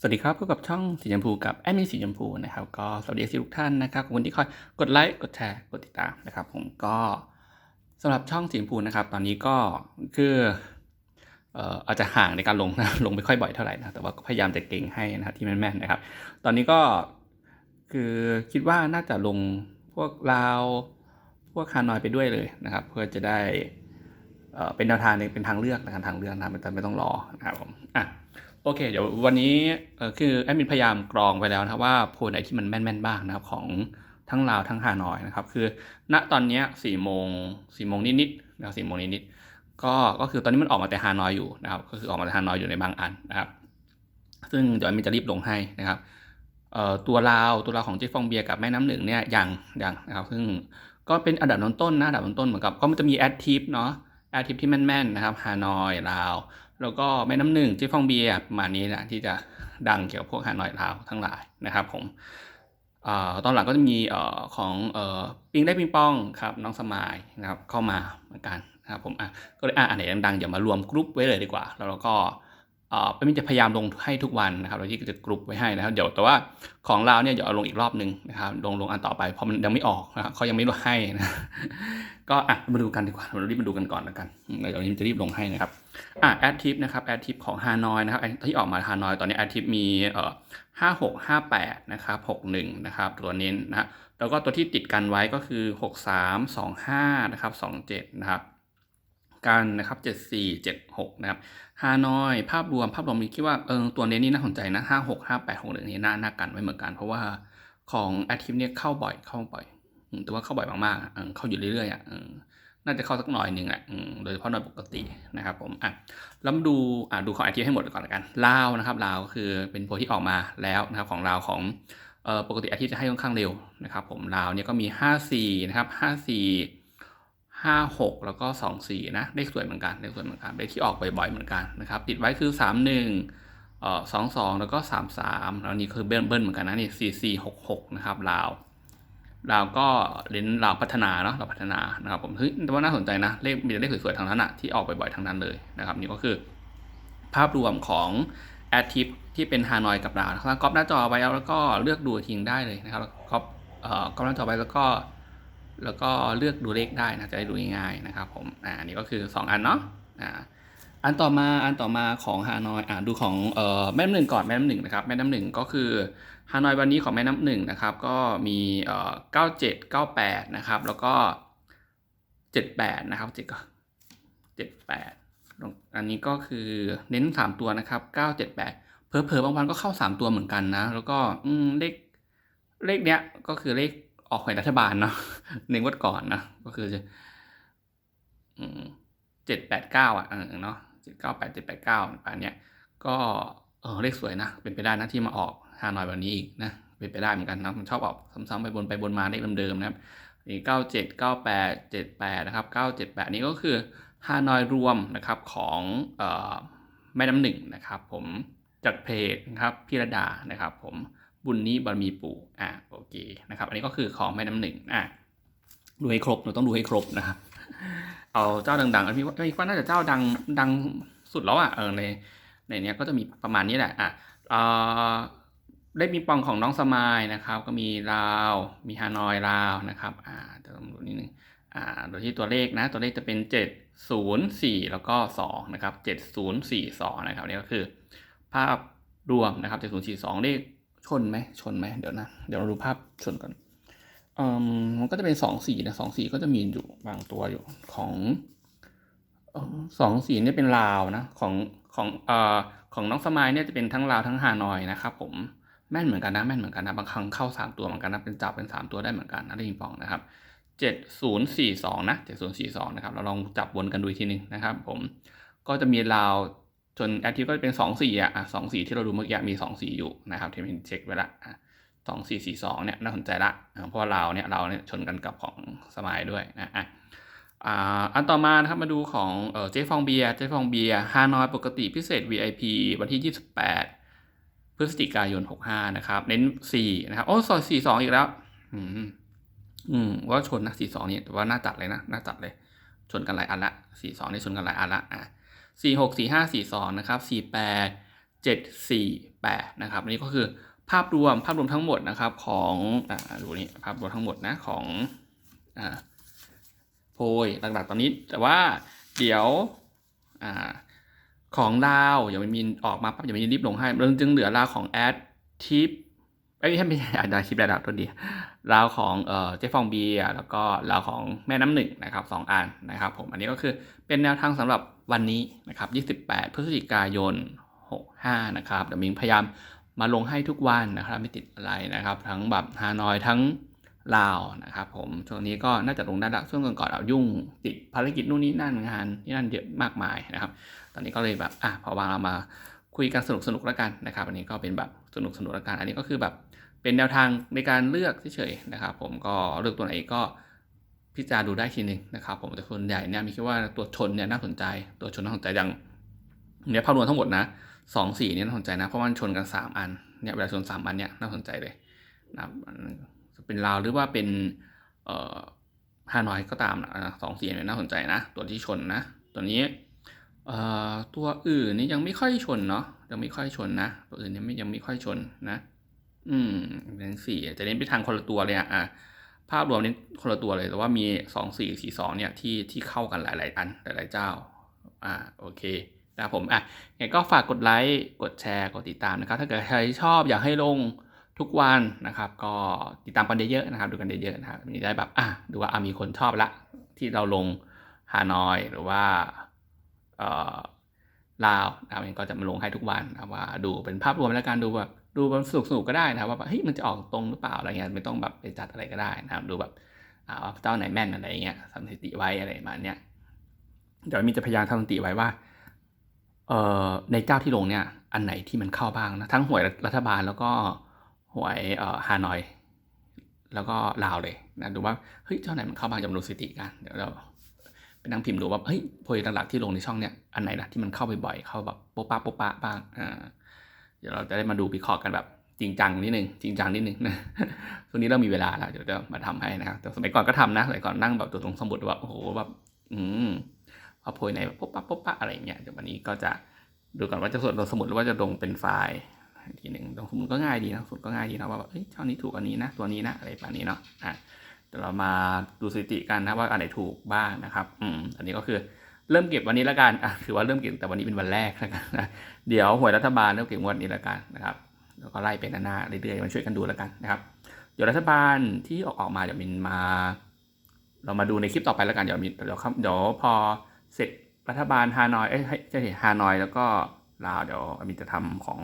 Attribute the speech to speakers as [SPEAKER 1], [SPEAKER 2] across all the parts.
[SPEAKER 1] สวัสดีครับพบกับช่องสีชมพูกับแอดมินสีชมพูนะครับ ก็สวัสดีทุกท่านนะครับขอบคุณที่คอยกดไลค์กดแชร์กดติดตามนะครับ ผมก็สำหรับช่องสีชมพูนะครับ ตอนนี้ก็คือเอ่ออาจจะห่างในการลงนะลงไม่ค่อยบ่อยเท่าไหร่นะแต่ว่าก็พยายามจะเก่งให้นะครับที่แม่นๆนะครับ ตอนนี้ก็คือคิดว่าน่าจะลงพวกลาวพวกคานอยไปด้วยเลยนะครับ เพื่อจะได้เป็นแนวทางหนึ่งเป็นทางเลือกนะครับทางเลือกนะครับไม่ต้องรอนะครับผมอะ โอเค เดี๋ยววันนี้คือแอดมินพยายามกรองไปแล้วนะครับว่าโพลไหนที่มันแม่นๆบ้างนะครับของทั้งลาวทั้งฮานอยนะครับ คือณตอนนี้สี่โมงสี่โมงนิดๆนะครับสี่โมงนิดๆก็ก็คือตอนนี้มันออกมาแต่ฮานอยอยู่นะครับ ก็คือออกมาแต่ฮานอยอยู่ในบางอันนะครับ ซึ่งเดี๋ยวแอดมินจะรีบลงให้นะครับตัวลาวตัวลาวของเจฟองเบียร์กับแม่น้ำหนึ่งเนี่ยยังยังนะครับ ซึ่งก็เป็นอันดับต้นๆนะอันดับต้นๆเหมือนกับก็มันจะมีแอดทิปเนาะแอร์ทิปที่แม่นๆนะครับฮานอยลาว แล้วก็แม่น้ำหนึ่งเจ๊ฟองเบียร์ประมาณนี้นะที่จะดังเกี่ยวกับพวกฮานอยลาวทั้งหลายนะครับผมอตอนหลังก็จะมีอของอปิงได้ปิงปองครับน้องสมายนะครับเข้ามาเหมือนกันนะครับผมก็เลยอะอันไหนดังๆอย่ามารวมกรุ๊ปไว้เลยดีกว่า แล้วเราก็เอ่อเป็นจะพยายามลงให้ทุกวันนะครับเราที่จะกรุ๊ปไว้ให้นะครับเดี๋ยวแต่ว่าของเราเนี่ยเดี๋ยวเอาลงอีกรอบหนึ่งนะครับลงลงอันต่อไปเพราะมันยังไม่ออกนะครับเขายังไม่รู้ให้นะ ก็อะมาดูกันดีกว่า เรารีบมาดูกันก่อนแล้วกันเดี๋ยวนี้จะรีบลงให้นะครับอะแอดทิปนะครับแอดทิปของฮานอยนะครับที่ออกมาฮานอยตอนนี้แอดทิปมีเอ่อห้าหกห้าแปดนะครับหกหนึ่งนะครับตัวเน้นนะฮะแล้วก็ตัวที่ติดกันไว้ก็คือหกสามสองห้านะครับสองเจ็ดนะครับกันนะครับเจ็ดสี่เจ็ดหกนะครับฮานอย ภาพรวมภาพรวมมีคิดว่าเออตัวเน้นนี่น่าสนใจนะห้าหกห้าแปดหกหนึ่งนี่น่าน่ากันไว้เหมือนกัน เพราะว่าของแอดทิปเนี่ยเข้าบ่อยเข้าบ่อย แต่ว่าเข้าบ่อยมากๆเข้าอยู่เรื่อยๆอะน่าจะเข้าสักหน่อยหนึ่งแหละโดยเฉพาะโดยปกตินะครับผมอะแล้วมาดูอะดูของไอทีให้หมดก่อนละกันลาวนะครับลาวก็คือเป็นโพที่ออกมาแล้วนะครับของลาวของเอ่อปกติอาทิตย์จะให้ค่อนข้างเร็วนะครับผมลาวเนี่ยก็มีห้าสี่นะครับห้าสี่ห้าหกแล้วก็สองสี่นะเลขสวยเหมือนกันเลขสวยเหมือนกันเลขที่ออกบ่อยๆเหมือนกันนะครับติดไว้คือสามหนึ่งเอ่อสองสองแล้วก็สามสามแล้วนี่คือเบิ้ลเบิ้ลเหมือนกันนะนี่สี่สี่หกหกนะครับลาว เราก็เน้นเราพัฒนาเนาะเราพัฒนานะครับผมเฮ้ยแต่ว่าน่าสนใจนะเลขมีแต่เลขสวยๆทางนั้นอะที่ออกบ่อยๆทางนั้นเลยนะครับนี่ก็คือ ภาพรวมของแอดทิปที่เป็นฮานอยกับเราถ้าก๊อปหน้าจอไว้แล้วก็เลือกดูทิ้งได้เลยนะครับก๊อปเอ่อก๊อปหน้าจอไว้แล้วก็ แล้วก็เลือกดูเลขได้นะจะได้ดูง่ายๆนะครับผมอ่านนี่ก็คือ 2 อันเนาะอ่า อันต่อมาอันต่อมาของฮานอยอ่าดูของเอ่อแม่น้ำหนึ่งก่อนแม่น้ำหนึ่งนะครับแม่น้ำหนึ่งก็คือฮานอยวันนี้ของแม่น้ำหนึ่งนะครับก็มีเอ่อเก้าเจ็ดเก้าแปดนะครับแล้วก็เจ็ดแปดนะครับเจ็ดก็เจ็ดแปดอันนี้ก็คือเน้นสามตัวนะครับเก้าเจ็ดแปดเผลอบางวันก็เข้าสามตัวเหมือนกันนะ แล้วก็อืมเลขเลขเนี้ยก็คือเลขออกหวยรัฐบาลเนาะในงวดก่อนนะก็คือเจ็ดแปดเก้าอะเนาะ เจ็ดเก้าแปดเจ็ดแปดเก้าป่านเนี้ยก็เออเลขสวยนะ เป็นไปได้นะที่มาออกฮานอยวันนี้อีกนะเป็นไปได้เหมือนกันนะมันชอบออกซ้ำๆไปบนไปบนมาเลขเดิมๆนะครับนี่เก้าเจ็ดเก้าแปดเจ็ดแปดนะครับเก้าเจ็ดแปดนี่ก็คือฮานอยรวมนะครับของเอ่อแม่น้ำหนึ่งนะครับ ผมจากเพจนะครับพิรดานะครับ ผมบุญนี้บารมีปู่อ่าโอเคนะครับ อันนี้ก็คือของแม่น้ำหนึ่งอะดูให้ครบเราต้องดูให้ครบนะครับ เอาเจ้าดังๆอันนี้ว่าพี่ว่าน่าจะเจ้าดังดังสุดแล้วอะเออในในเนี้ยก็จะมีประมาณนี้แหละอะเอ่อได้มีปองของน้องสมายนะครับ ก็มีลาวมีฮานอยลาวนะครับอ่าจะต้องดูนิดนึงอ่าโดยที่ตัวเลขนะตัวเลขจะเป็นเจ็ดศูนย์สี่แล้วก็สองนะครับเจ็ดศูนย์สี่สองนะครับนี่ก็คือ ภาพรวมนะครับเจ็ดศูนย์สี่สองเลขชนไหมชนไหมเดี๋ยวนะ เดี๋ยวเราดูภาพชนก่อน มันก็จะเป็นสองสีนะสองสีก็จะมีอยู่บางตัวอยู่ของสองสีเนี่ยเป็นลาวนะของของเอ่อของน้องสมายเนี่ยจะเป็นทั้งลาวทั้งฮานอยนะครับผมแม่นเหมือนกันนะแม่นเหมือนกันนะบางครั้งเข้าสามตัวเหมือนกันนะเป็นจับเป็นสามตัวได้เหมือนกันนะได้ยิงปองนะครับเจ็ดศูนย์สี่สองนะเจ็ดศูนย์สี่สองนะครับเราลองจับวนกันดูทีหนึงนะครับ ผมก็จะมีลาวจนแอคทีฟก็จะเป็นสองสีอะสองสีที่เราดูเมื่อกี้มีสองสีอยู่นะครับที่เป็นเช็คไว้ละ อะสองสี่สี่สองเนี่ยน่าสนใจละเพราะว่าเราเนี่ยเราเนี่ยชนกันกับของสมายด้วยนะอะอ่าอันต่อมานะครับมาดูของเจ๊ฟองเบียร์เจ๊ฟองเบียร์ฮานอยปกติพิเศษ VIP วันที่ 28 พฤศจิกายน 65 นะครับ เน้น 4 นะครับ โอ้สอสี่สองอีกแล้ว อืมอืมว่าชนนะสี่สองนี่แต่ว่าน่าจัดเลยนะ น่าจัดเลย ชนกันหลายอันละสี่สองนี่ชนกันหลายอันละอะสี่หกสี่ห้าสี่สองนะครับสี่แปด748 นะครับอันนี้ก็คือ ภาพรวมภาพรวมทั้งหมดนะครับของอ่าดูนี่ภาพรวมทั้งหมดนะของอ่าโพยหลักๆตอนนี้ แต่ว่าเดี๋ยวอ่าของดาวยังไม่มีออกมาปั๊บยังไม่มีรีบลงให้เราจึงเหลือราวของแอดทิปไอ้ไม่ใช่ไม่ใช่อาจารย์ทิประดับตัวเดียวราวของเอ่อเจฟฟองเบียแล้วก็ราวของแม่น้ำหนึ่งนะครับสองอันนะครับ ผมอันนี้ก็คือเป็นแนวทางสำหรับวันนี้นะครับ 28 พฤศจิกายน 65 นะครับเดี๋ยวมิงพยายาม มาลงให้ทุกวันนะครับไม่ติดอะไรนะครับ ทั้งแบบฮานอยทั้งลาวนะครับผมช่วงนี้ก็น่าจะลงได้ละช่วงก่อนๆเอายุ่งติดภารกิจนู่นนี่นั่นงานที่นั่นเยอะมากมายนะครับ ตอนนี้ก็เลยแบบอะพอวางเรามาคุยกันสนุกสนุกแล้วกันนะครับ อันนี้ก็เป็นแบบสนุกสนุกแล้วกัน อันนี้ก็คือแบบเป็นแนวทางในการเลือกเฉยๆนะครับ ผมก็เลือกตัวไหนก็พิจารณาดูได้ทีหนึ่งนะครับ ผมแต่ส่วนใหญ่เนี่ยมีคิดว่าตัวชนเนี่ยน่าสนใจตัวชนน่าสนใจอย่างเนี่ยภาพรวมทั้งหมดนะ สองสี่เนี่ยน่าสนใจนะเพราะมันชนกันสามอันเนี่ยเวลาชนสามอันเนี่ยน่าสนใจเลยนะครับเป็นลาวหรือว่าเป็นเอ่อฮานอยก็ตามนะสองสี่เนี่ยน่าสนใจนะ ตัวที่ชนนะ ตัวนี้เอ่อตัวอื่นนี่ยังไม่ค่อยชนเนาะยังไม่ค่อยชนนะตัวอื่นยังไม่ยังไม่ค่อยชนนะ อืมเป็นสี่จะเน้นไปทางคนละตัวเลยอะอะภาพรวมนี้คนละตัวเลยแต่ว่ามีสองสี่สี่สองเนี่ยที่ที่เข้ากันหลาย ๆ อันหลาย ๆ เจ้า อ่าโอเค นะครับผมอะยังไงก็ฝากกดไลค์กดแชร์กดติดตามนะครับ ถ้าเกิดใครชอบอยากให้ลงทุกวันนะครับ ก็ติดตามกันเยอะๆนะครับ ดูกันเยอะๆนะครับมีได้แบบอะดูว่าอะมีคนชอบละที่เราลงฮานอยหรือว่าเอ่อลาวนะครับก็จะมาลงให้ทุกวันนะว่าดูเป็นภาพรวมแล้วกันดูแบบดูแบบสนุกสนุกๆก็ได้นะครับว่าเฮ้ยมันจะออกตรงหรือเปล่าอะไรเงี้ยไม่ต้องแบบไปจัดอะไรก็ได้นะครับ ดูแบบอ่าว่าเจ้าไหนแม่นอะไรเงี้ยทำสถิติไว้อะไรประมาณเนี้ยเดี๋ยวมีจะพยายามทำสถิติไว้ว่า ในเจ้าที่ลงเนี่ยอันไหนที่มันเข้าบ้างนะทั้งหวยรัฐบาลแล้วก็หวยฮานอย แล้วก็ลาวเลยนะดูว่าเฮ้ยเจ้าไหนมันเข้าบ้างจะมาดูสถิติกันเดี๋ยวเราไปนั่งพิมพ์ดูว่าเฮ้ยโพยหลักๆที่ลงในช่องเนี้ยอันไหนนะที่มันเข้าไปบ่อยเข้าแบบโป๊ะปะโป๊ะปะบ้างอ่าเดี๋ยวเราจะได้มาดูวิเคราะห์กันแบบจริงจังนิดนึงจริงจังนิดนึงนะช่วงนี้เริ่มมีเวลาแล้วเดี๋ยวจะมาทำให้นะครับแต่สมัยก่อนก็ทำนะสมัยก่อนนั่งแบบตัวตรงสมุดว่าโอ้โหแบบอืม พอาโพยไหนโป๊ะปะโป๊ะปะอะไรเงี้ยเดี๋ยววันนี้ก็จะดูก่อนว่าจะส่วนลงสมุดหรือว่าจะลงเป็นไฟล์อีกทีหนึ่งลงสมุดก็ง่ายดีนะสมุดก็ง่ายดีนะว่าแบบเฮ้ยช่องนี้ถูกอันนี้นะตัวนี้นะอะไรแบบนี้เนาะอะเดี๋ยวเรามาดูสถิติกันนะว่าอันไหนถูกบ้างนะครับอืมอันนี้ก็คือเริ่มเก็บวันนี้แล้วกันอะถือว่าเริ่มเก็บแต่วันนี้เป็นวันแรกนะครับนะเดี๋ยวหวยรัฐบาลเริ่มเก็บวดนี้แล้วกันนะครับแล้วก็ไล่ไปหน้าๆเรื่อยๆมาช่วยกันดูแล้วกันนะครับเดี๋ยวรัฐบาลที่ออกออกมาเดี๋ยวมินมา เรามาดูในคลิปต่อไปแล้วกันเดี๋ยวมินเดี๋ยวครับเดี๋ยวพอ เสร็จรัฐบาลฮานอย เอ้ยจะเห็นฮานอยแล้วก็ลาวเดี๋ยวมินจะทำของ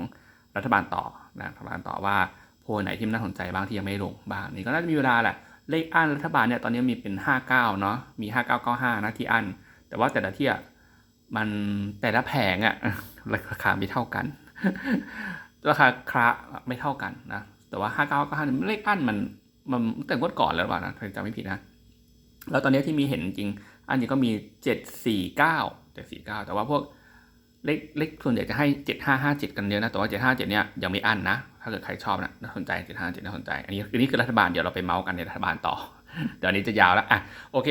[SPEAKER 1] รัฐบาลต่อนะรัฐบาลต่อว่าโพลไหนที่น่าสนใจบ้างที่ยังไม่ลงบ้างนี่ก็น่าจะมีเวลาแหละเลขอันรัฐบาลเนี่ยตอนนี้มีเป็น 59เนาะมี 5995นะที่อันแต่ว่าแต่ละที่อะมันแต่ละแผงอะราคาไม่เท่ากัน ราคาคระไม่เท่ากันนะแต่ว่า 5995เลขอันมันมันแต่งวดก่อนแล้วว่านะถ้าจำไม่ผิดนะแล้วตอนนี้ที่มีเห็นจริง อันนี้ก็มี 749 749 แต่ว่าพวกเลขเลขส่วนใหญ่จะให้ 7557 กันเยอะนะ แต่ว่า 757 เนี่ยยังไม่อันนะ ถ้าเกิดใครชอบนะน่าสนใจ 757 น่าสนใจ อันนี้อันนี้คือรัฐบาล เดี๋ยวเราไปเมาส์กันในรัฐบาลต่อ เดี๋ยวนี้จะยาวแล้ว อะ โอเค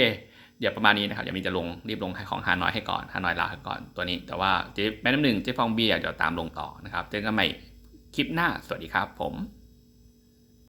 [SPEAKER 1] เดี๋ยวประมาณนี้นะครับเดี๋ยวมีจะลงรีบลงให้ของฮานอยให้ก่อนฮานอยลาก่อนตัวนี้ แต่ว่าเจ๊แม่น้ำหนึ่งเจ๊ฟองเบียร์เดี๋ยวตามลงต่อนะครับ เจอกันใหม่คลิปหน้า สวัสดีครับผม